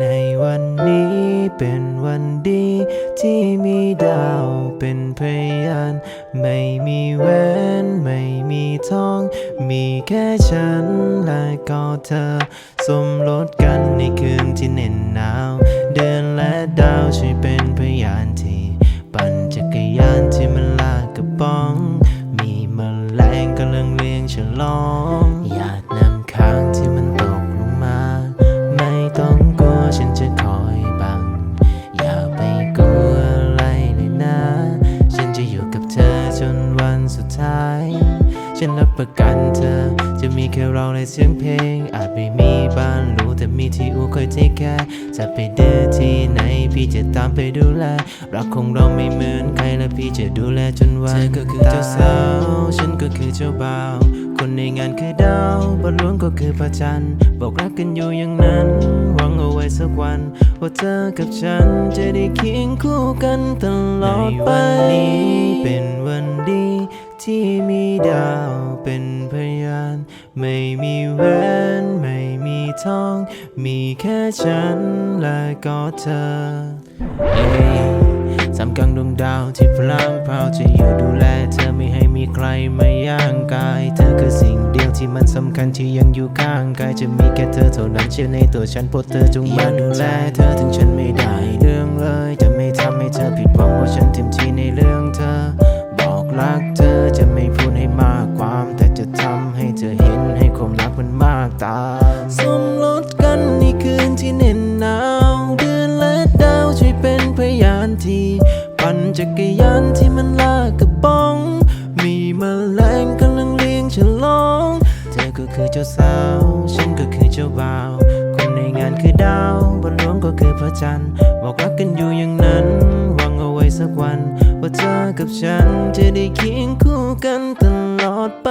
ในวันนี้เป็นวันดี ที่มีดาวเป็นพยาน ไม่มีแหวนไม่มีทอง มีแค่ฉันและก็เธอ สมรสกันในคืนที่เหน็นหนาว เดือนและดาวช่วยเป็นพยานที่ ปั่นจักรยานที่มันลากกระป๋อง มีมแมลงกำลังเลี้ยงฉลอง สุดท้าย ฉันรับประกันเธอ จะมีแค่เราในเสียงเพลง อาจไม่มีบ้านรู้แต่มีที่อูคอยเทคแคร์จะไปเดินที่ไหน พี่จะตามไปดูแล รักของเราไม่เหมือนใครและพี่จะดูแลจนวันเธอก็คือเจ้าสาว ฉันก็คือเจ้าบ่าวคนในงานคือดาวบนหลวงก็คือพระจันทร์บอกรักกันอยู่อย่างนั้น หวังเอาไว้สักวัน ว่าเธอกับฉันจะได้เคียงคู่กันตลอดไปวันนี้เป็นวันดี ที่มีดาวเป็นพยาน ไม่มีแหวนไม่มีทอง มีแค่ฉันและก็เธอเอ้ยสำกลางดวงดาวที่พลางพราวจะอยู่ดูแลเธอไม่ให้มีใครมาย่างกาย เธอคือสิ่งเดียวที่มันสำคัญที่ยังอยู่ข้างกาย จะมีแค่เธอเท่านั้นเชื่อในตัวฉันเพราะเธอจงมาดูแลเธอถึงฉันไม่ได้ากตาสมรสกันในคืนที่เหน็นหนาว เดือนและดาวช่วยเป็นพยานที่ปั่นจักรยานที่มันลากกระป๋อง มีมแมลงกำลังเลี้ยงฉลอง เธอก็คือเจ้าสาว ฉันก็คือเจ้าบ่าว คนในงานคือดาวบนหลวงก็คือพระจันทร์บอกรักกันอยู่อย่างนั้นหวังเอาไว้สักวันว่าเธอกับฉันจะได้เคียงคู่กันตลอดไป